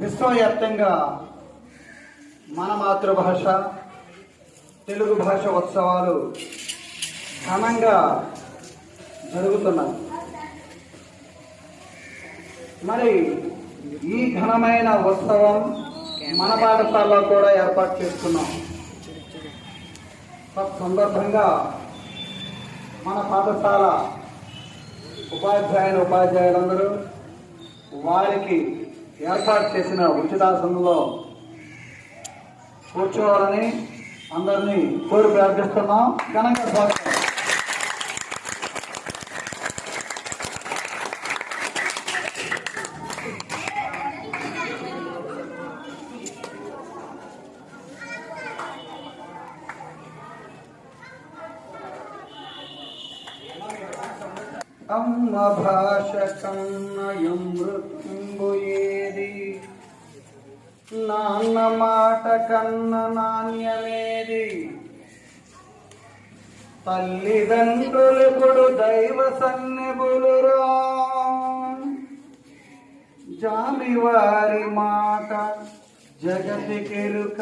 విశ్వవ్యాప్తంగా మన మాతృభాష తెలుగు భాష ఉత్సవాలు ఘనంగా జరుగుతున్నాయి. మరి ఈ ఘనమైన ఉత్సవం మన పాఠశాలలో కూడా ఏర్పాటు చేస్తున్నాం. సందర్భంగా మన పాఠశాల ఉపాధ్యాయులు ఉపాధ్యాయులందరూ వారికి ఏర్పాటు చేసిన ఉచితాసనంలో కూర్చోవాలని అందరినీ కోరి ప్రార్థిస్తున్నాం. ఘనంగా స్వాగతం. అమ్మ భాష కన్నయం ఏది నాన్న మాట కన్న నాణ్యమేది? తల్లిదండ్రులెప్పుడు దైవ సన్నెబులురా జామివారి మాట జగతికెరుక.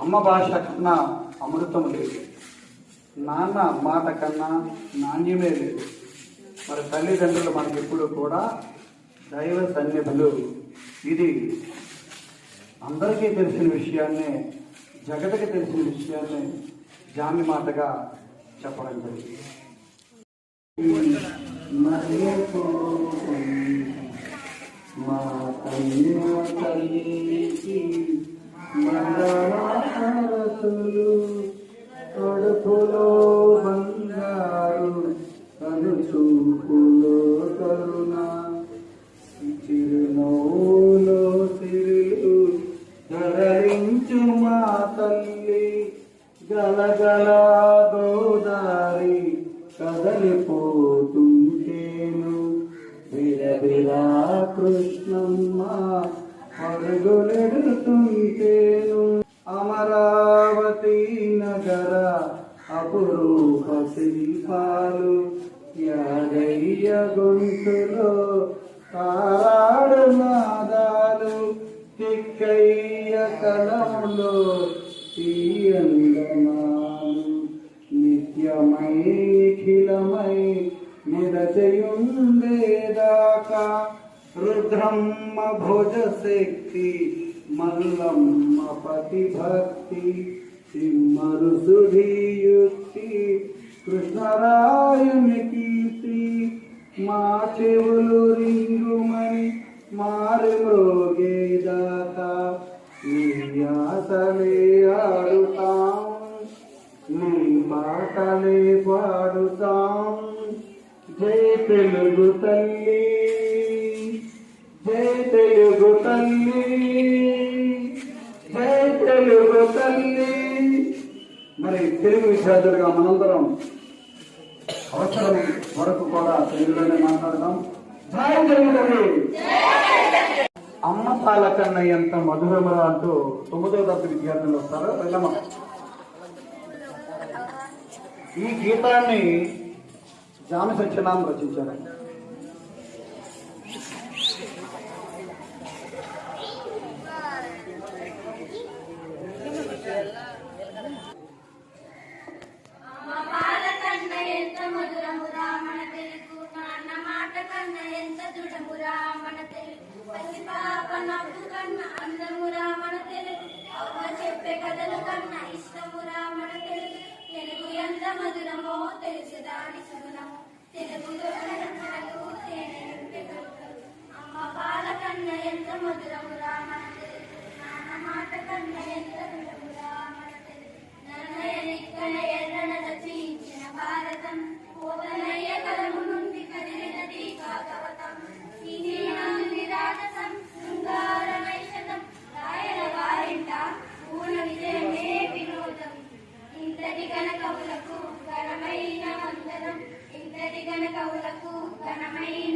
అమ్మ భాష కన్నా అమృతం లేదు. నాన్న మాట కన్నా నాణ్యమే లేదు. మరి తల్లిదండ్రులు మనకి ఎప్పుడు కూడా దైవ సన్నిధులు. ఇది అందరికీ తెలిసిన విషయాన్నే జగతకి తెలిసిన విషయాన్ని జామి మాటగా చెప్పడం జరిగింది. మా కడుపులో గలగలాదోదారి కదలిపోతుంటేను. విరవిరా కృష్ణమ్మ పరుగులెడుతుంటేను. అమరావతి నగర అపురూప శిల్పాలు యాదయ్య గొంతులో తారాడు నాదాలు తిక్కయ్య కలములో తీయందనాలు నిత్యమై నిఖిలమై నిరచయుండేదాకా రుద్రమ్మ భుజశక్తి మల్లమ్మ పతిభక్తి భక్తి సిమ్మరు కృష్ణరాయుని కీర్తి మా చెవులు రింగుమని మారు పాటలే పాడుతాం జై తెలుగు తల్లి జై తెలుగు తల్లి జై తెలుగు తల్లి. మరి తెలుగు విద్యార్థులుగా మనందరం అవసరం వరకు కూడా తెలుగులోనే మాట్లాడదాం. జై తెలుగు తల్లి. అమ్మ పాల కన్నా ఎంత మధురమరా అంటూ తొమ్మిదో తరగతి విద్యార్థులు వస్తారు. వెళ్ళమ్మ ఈ గీతాన్ని జామి సత్యనారాయణ రచించారు అమ్మ పాల కన్న ఎంత మధురమురా మన తెలుగు నాన్న మాట కన్న ఎంత దృఢమురా మన తెలుగు పసి పాప నవ్వు కన్న అందమురా మన తెలుగు అవ్వ చెప్పే కథలు కన్న ఇష్టమురా మన తెలుగు తెలుగు ఎంత మధురమో తెలుసు తెలుగులో రచనలు తేనె అమ్మ పాల కన్న ఎంత మధురమురా మన తెలుగు నాన్న మాట కన్న ఎంత మన తెలుగు ఎర్రన రచించిన భారతం కలము నుండి కదిలినది కాకవతం రాయల వారింట పూర్ణ విజయమే ఇంతటి కనకవులకు ఘనమైన వందనం. ఇంతటి కనకవులకు ఘనమైన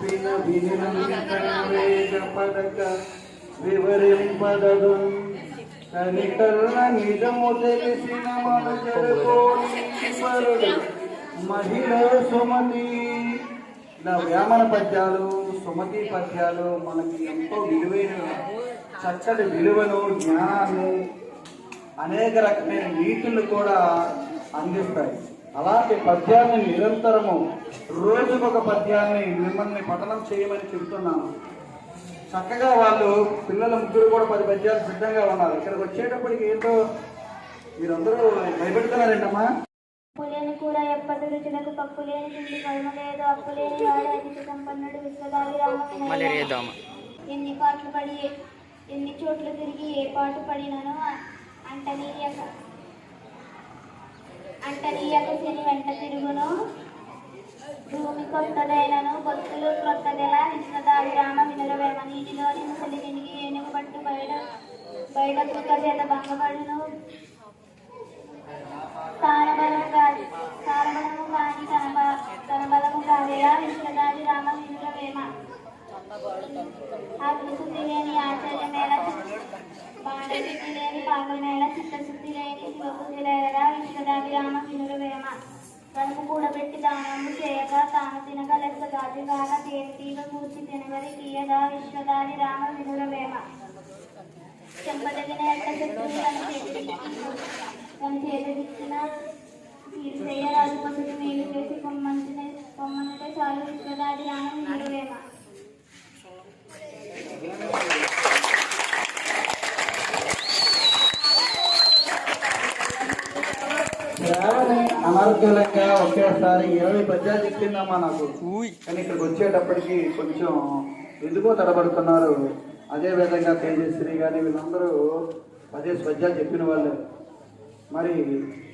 చెప్పిన వినిన పడక వివరింపదదు కనికల్ల నిజము తెలిసిన మరుడు మహిళ సుమతి ఇలా వ్యామన పద్యాలు సుమతి పద్యాలు మనకి ఎంతో విలువైన చక్కటి విలువలు జ్ఞానాన్ని అనేక రకమైన నీతులు కూడా అందిస్తాయి. అలాంటి పద్యాన్ని నిరంతరము రోజుకొక పద్యాన్ని మిమ్మల్ని పఠనం చేయమని చెబుతున్నాను. చక్కగా వాళ్ళు పిల్లల ముగ్గురు కూడా పది పద్యాలు సిద్ధంగా ఉన్నారు. ఇక్కడికి వచ్చేటప్పటికి ఏంటో మీరందరూ భయపెడుతున్నారేంటమ్మా? పులేని కూర ఎప్పటి రుచులకు పప్పు లేని తిండి కర్మ లేదు. అప్పు లేని సంపన్నుడు ఎన్ని పాటలు పడి ఎన్ని చోట్ల తిరిగి ఏ పాట పడినను అంటనీయక. అంటనీయక శని వెంట తిరుగును. భూమి కొత్తదైనను బొత్తులు క్రొత్తదెలా విశ్వదావి రామ వినురవేమ. నీటిలోని ముసలి తిరిగి ఏనుగు పట్టు బయట బయట కుక్క చేత భంగపడును. స్థానబలము కాదు స్థానబలము కాని తన తన బలము కాదేలా విశ్వదాది రామ వినురవేమ. ఆత్మశుద్ధి లేని ఆశ్చర్యమేలా బాణశుద్ధి లేని పాపమేళ చిత్తశుద్ధి లేని శివబుద్ధి లేదరా రామ వినురవేమ తనకు కూడబెట్టి దానము చేయగా తాను తినగ లెక్క గాజుగాన తేనెటీగ కూర్చి తినవరి తీయగా విశ్వదాది రామ వినురవేమ చెంపదగిన ఎట్ట శత్రువులను చేతికి తన చేతికిచ్చిన తీరు చేయరాజు మేలు చేసి కొమ్మంటే చాలు విశ్వదాది రామ వినురవేమ అనారోగ్యంగా ఒకేసారి ఇరవై పద్యాలు చెప్పిందమ్మా నాకు. కానీ ఇక్కడికి వచ్చేటప్పటికి కొంచెం ఎందుకో తడబడుతున్నారు. అదే విధంగా తేజశ్రీ కానీ వీళ్ళందరూ పదే పద్యాలు చెప్పిన వాళ్ళు. మరి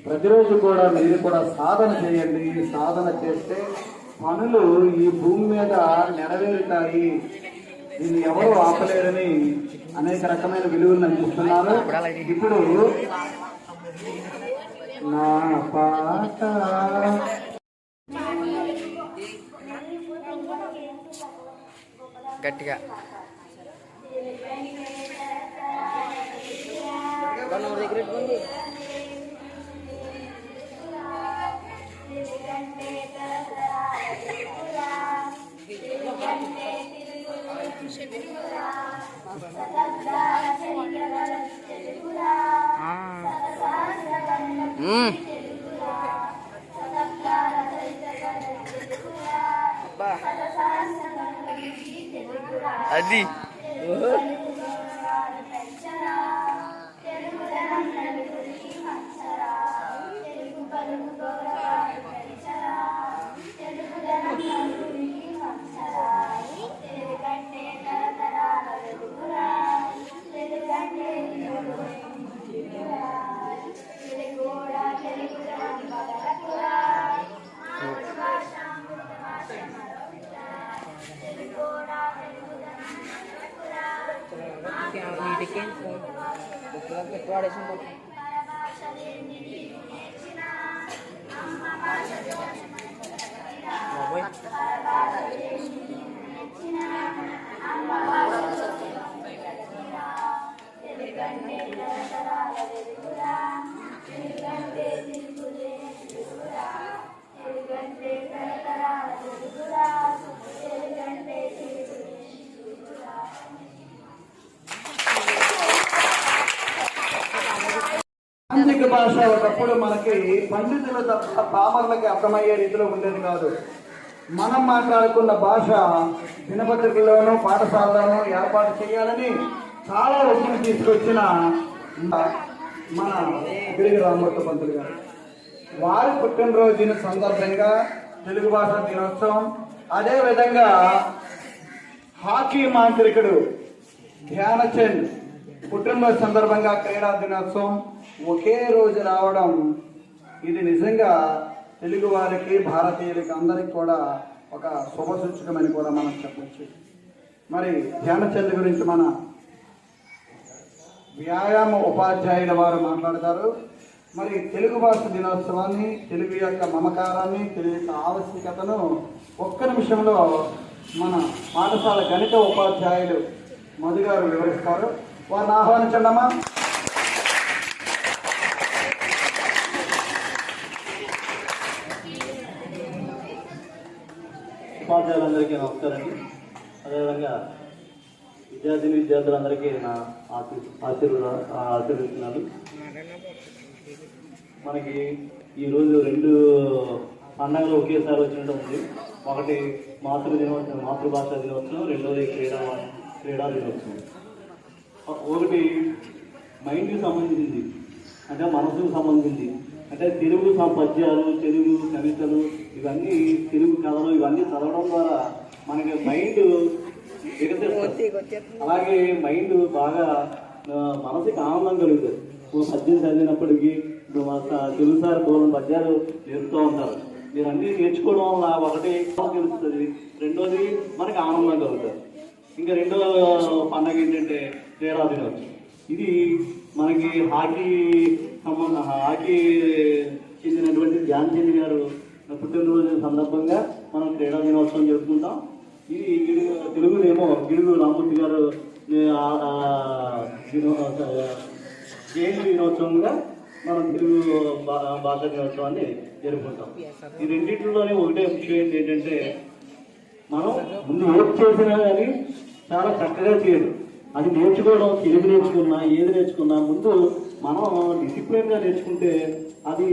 ప్రతిరోజు కూడా మీరు కూడా సాధన చేయండి. సాధన చేస్తే పనులు ఈ భూమి మీద నెరవేరుతాయి. దీన్ని ఎవరు ఆపలేరని అనేక రకమైన విలువలను అందిస్తున్నారు ఇప్పుడు నా పాట గట్టిగా మ్మ్. అది భాష ఒకప్పుడు మనకి పండితులు తప్ప పామర్లకి అర్థమయ్యే రీతిలో ఉండేది కాదు. మనం మాట్లాడుకున్న భాష దినపత్రికల్లోనూ పాఠశాలలోనూ ఏర్పాటు చేయాలని చాలా ఒత్తిడి తీసుకొచ్చిన మన గిరిగి రామూర్తి పంతులు గారు. వారి పుట్టినరోజున సందర్భంగా తెలుగు భాష దినోత్సవం అదే విధంగా హాకీ మాంత్రికుడు ధ్యానచంద్ కుటుంబ సందర్భంగా క్రీడా దినోత్సవం ఒకే రోజు రావడం ఇది నిజంగా తెలుగు వారికి భారతీయులకి అందరికి కూడా ఒక శుభ సూచకమని కూడా మనం చెప్పచ్చు. మరి ధ్యానచంద్ గురించి మన వ్యాయామ ఉపాధ్యాయుల వారు మాట్లాడతారు. మరి తెలుగు భాష దినోత్సవాన్ని తెలుగు యొక్క మమకారాన్ని తెలుగు యొక్క ఆవశ్యకతను ఒక్క నిమిషంలో మన పాఠశాల గణిత ఉపాధ్యాయులు మధు గారు వివరిస్తారు. వారిని ఆహ్వానించండమ్మా. ఉపాధ్యాయులందరికీ నమస్కారండి అదేవిధంగా విద్యార్థిని విద్యార్థులందరికీ నా ఆశీర్వాద ఆశీర్వదిస్తున్నాను మనకి ఈరోజు రెండు పండగలు ఒకేసారి వచ్చినట్టు ఉంది. ఒకటి మాతృ దినోత్సవం మాతృభాష దినోత్సవం రెండోది క్రీడా క్రీడా దినోత్సవం. ఒకటి మైండ్కి సంబంధించింది. అంటే మనసుకు సంబంధించింది. అంటే తెలుగు పద్యాలు తెలుగు కవితలు ఇవన్నీ తెలుగు కథలు ఇవన్నీ చదవడం ద్వారా మనకి మైండ్ అలాగే మైండ్ బాగా మనసుకి ఆనందం కలుగుతుంది. ఓ పద్యం చదివినప్పటికీ ఇప్పుడు మా స- తెలుగు సార్ పూర్వం పద్యాలు నేర్పుతూ ఉంటారు. మీరు అన్నీ నేర్చుకోవడం వల్ల ఒకటి తెలుస్తుంది. రెండోది మనకి ఆనందం కలుగుతుంది. ఇంకా రెండో పండగ ఏంటంటే క్రీడా దినోత్సవం ఇది మనకి హాకీ సంబంధ హాకీ చెందినటువంటి ధ్యాన్ చంద్ గారు పుట్టినరోజు సందర్భంగా మనం క్రీడా దినోత్సవం జరుపుకుంటాం. ఇది గిడుగు తెలుగునేమో గిడుగు రామూర్తి గారు ఆ, జయంతి దినోత్సవంగా మనం తెలుగు భాష దినోత్సవాన్ని జరుపుకుంటాం. ఈ రెండింటిలోనే ఒకటే విషయం ఏంటంటే మనం ముందు ఏం చేసినా కానీ చాలా చక్కగా చేయదు అది నేర్చుకోవడం తెలుగు నేర్చుకున్నా ఏది నేర్చుకున్నా ముందు మనం డిసిప్లిన్గా నేర్చుకుంటే అది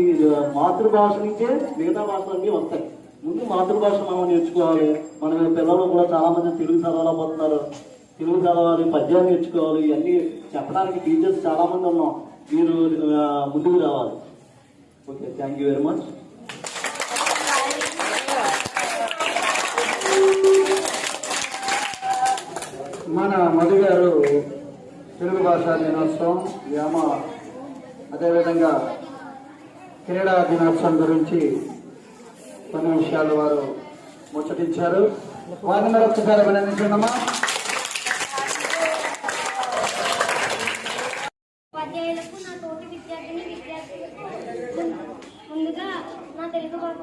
మాతృభాష నుంచే మిగతా భాషలన్నీ వస్తాయి. ముందు మాతృభాష మనం నేర్చుకోవాలి. మన పిల్లలు కూడా చాలామంది తెలుగు చదవాలపోతున్నారు తెలుగు చదవాలి పద్యాలు నేర్చుకోవాలి ఇవన్నీ చెప్పడానికి టీచర్స్ చాలామంది ఉన్నాం. మీరు ముందుకు రావాలి. Okay thank you very much మన మధు గారు తెలుగు భాషా దినోత్సవం వ్యామ అదేవిధంగా క్రీడా దినోత్సవం గురించి కొన్ని విషయాలు వారు ముచ్చటించారు. వారిని మరొకసారి అభినందించండమ్మా. ఉపాధ్యాయులకు ముందుగా నా తెలుగు భాష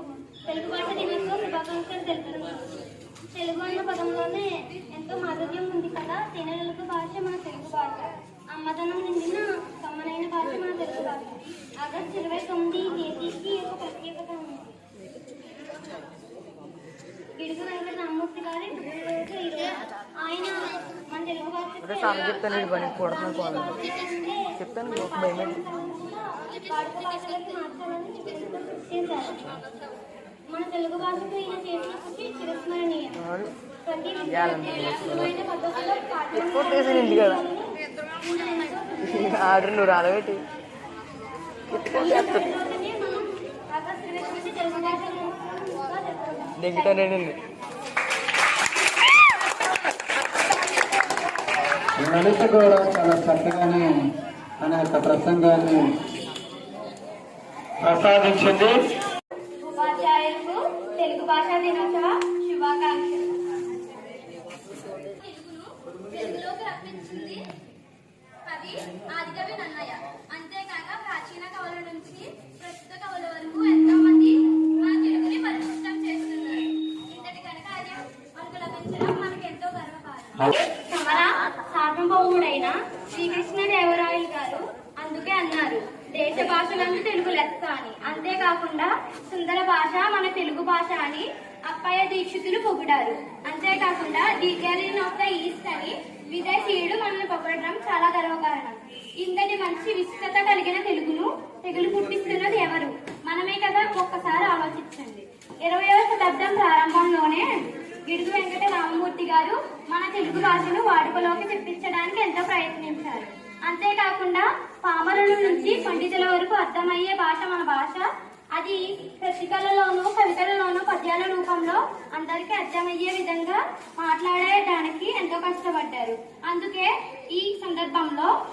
తెలుగు భాష దినోత్సవ శుభాకాంక్షలు తెలుపుతున్నాను. తెలుగు అన్న పదంలోనే ఎంతో మాధుర్యం ఉంది కదా? తినలకు భాష మన తెలుగు భాష. అమ్మదనం నిండిన కమ్మనైన భాష మన తెలుగు భాష. ఆగస్టు ఇరవై తొమ్మిది తేదీకి ఒక ప్రత్యేకత ఉంది. గిడుగు వెంకట రామ్మూర్తి గారి ఆయన మన తెలుగు భాష చెప్తాను పని మన తెలుగు భాషకు ఈయన చేసిన కృషి చిరస్మరణీయం ప్రతి. విద్యార్థి పద్ధతిలో కదా. ఆర్డర్ నువ్వు రాలబెట్టి మనం. నెగ్గుతానండి లలిత కూడా చాలా చక్కగానే తన యొక్క ప్రసంగాన్ని ప్రసాదించింది ఉపాధ్యాయులకు తెలుగు భాషా దినోత్సవ శుభాకాంక్షలు తెలుగును తెలుగులోకి రప్పించింది కవి ఆదికవి నన్నయ్య అంతేకాక ప్రాచీన కవుల నుంచి ప్రస్తుత కవుల వరకు ఎంతో మంది మన తెలుగుని పరిపుష్టం చేస్తున్నారు ఇంతటి కనుక అది మనకు లభించడం మనకు ఎంతో గర్వకారణం సమర సార్వభౌముడైన శ్రీకృష్ణదేవరాయలు గారు అందుకే అన్నారు దేశ భాషలందు తెలుగు లెక్క అని అంతేకాకుండా సుందర భాష మన తెలుగు భాష అని అప్పయ్య దీక్షితులు పొగిడారు అంతేకాకుండా డిటాలియన్ ఆఫ్ ద ఈస్ట్ అని విదేశీయుడు మనల్ని పొగడడం చాలా గర్వకారణం ఇంతటి విస్తృత కలిగిన తెలుగును తెగులు పుట్టిస్తున్నది ఎవరు? మనమే కదా ఒక్కసారి ఆలోచించండి. ఇరవయవ శతాబ్దం ప్రారంభంలోనే గిడుగు వెంకట రామమూర్తి గారు మన తెలుగు భాషను వాడుకలోకి తెప్పించడానికి ఎంతో ప్రయత్నించారు. అంతేకాకుండా పామరుల నుంచి పండితుల వరకు అర్థమయ్యే భాష మన భాష. అది రసికలలోనూ కవితలలోనూ పద్యాల రూపంలో అందరికీ అర్థమయ్యే విధంగా మాట్లాడేయడానికి ఎంతో కష్టపడ్డారు. అందుకే ఈ సందర్భంలో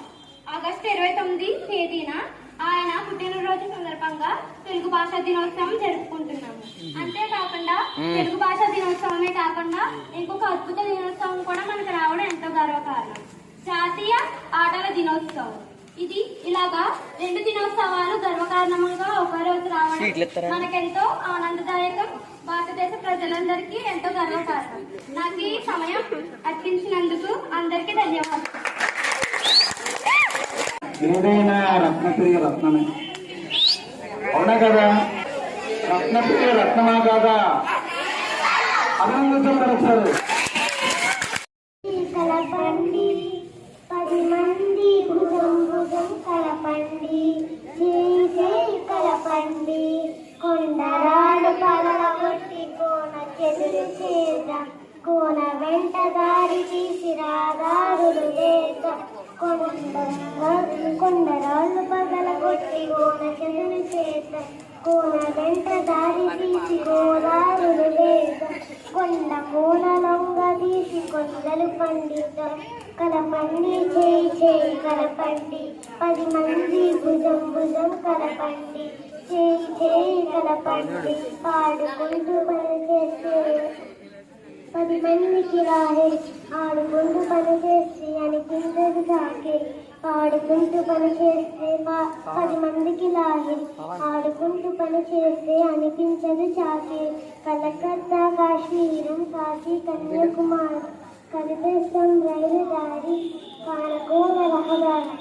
ఆగస్టు ఇరవై తొమ్మిది తేదీన ఆయన పుట్టినరోజు సందర్భంగా తెలుగు భాషా దినోత్సవం జరుపుకుంటున్నాము. అంతేకాకుండా తెలుగు భాషా దినోత్సవమే కాకుండా ఇంకొక అద్భుత దినోత్సవం కూడా మనకు రావడం ఎంతో గర్వకారణం. జాతీయ ఆటల దినోత్సవం. ఇది ఇలాగా రెండు దినోత్సవాలు గర్వకారణముగా ఒక రోజు రావడం మనకెంతో ఆనందదాయకం. భారతదేశ ప్రజలందరికీ ఎంతో గర్వకారణం. నాకు ఈ సమయం అర్పించినందుకు అందరికీ ధన్యవాదాలు. ఏదైనా రత్నప్రియ రత్నమే. అవునా కదా? రత్నప్రియ రత్నమా కాదా? అభినందించబడతారు కలపండి కొండరాడు పగల కొట్టి కోన చెదురు చేద్దాం. కోన వెంటగా దారి తీసి రాదారులు వేద్దాం కొండ కొండరాళ్ళు పగలగొట్టి కోన చెదురు చేద్దాం కోన వెంట దారి తీసి గోదారులు వేద్దాం కొండ కోన లొంగ తీసి కొండలు పండిద్దాం కలపండి చేయి చేయి కలపండి. పది మంది భుజం భుజం కలపండి. చేయి చేయి కలపండి. పాడుకుంటూ పని చేస్తే పది మందికి రాహే. ఆడుకుంటూ పని చేస్తే అనిపించదు సాకే పాడుకుంటూ పని చేస్తే పది మందికి లాహిరి ఆడుకుంటూ పని చేస్తే అనిపించదు చాకే. కలకత్తా కాశ్మీరం కాశీ కన్యాకుమారి. కనిపిస్తాం రైలు దారి కానకూర రహదారి.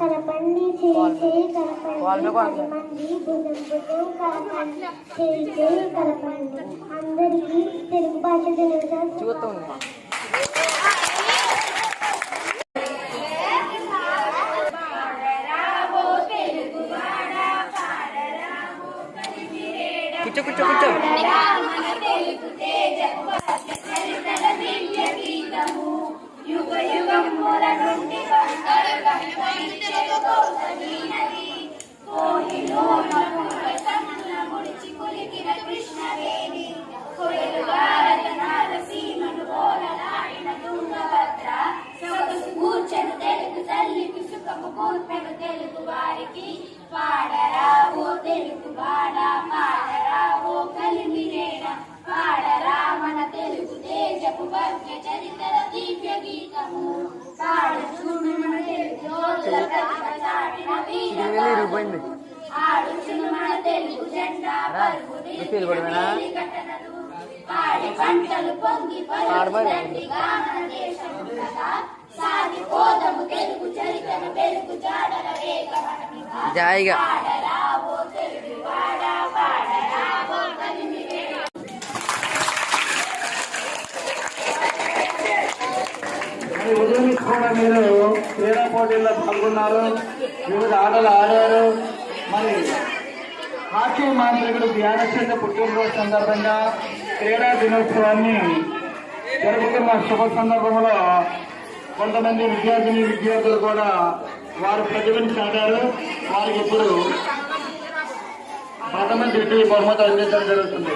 కలపండి చేయి చేయి కలపండి పది భుజం భుజం కలపండి చేయి చేయి కలపండి అందరికీ తెలుగు భాష దినోత్సవం కూర్చో కూర్చో కూర్చో. ಕೊಡಿಸಿ ಕೊಲಿಕಿನ ಕೃಷ್ಣವೇಣಿ ಕೊಡಲು జాడల పడమేనా? జాయిగా. ఉదయం కూడా మీరు క్రీడా పోటీల్లో పాల్గొన్నారు. వివిధ ఆటలు ఆడారు. మరి హాకీ మాంత్రికుడు ధ్యానచంద్ర పుట్టినరోజు సందర్భంగా క్రీడా దినోత్సవాన్ని జరుపుకున్న శుభ సందర్భంలో కొంతమంది విద్యార్థిని విద్యార్థులు కూడా వారు ప్రతిభను చాటారు వారికి ఇప్పుడు ప్రథమ ద్వితీయ బహుమతి అందించడం జరుగుతుంది.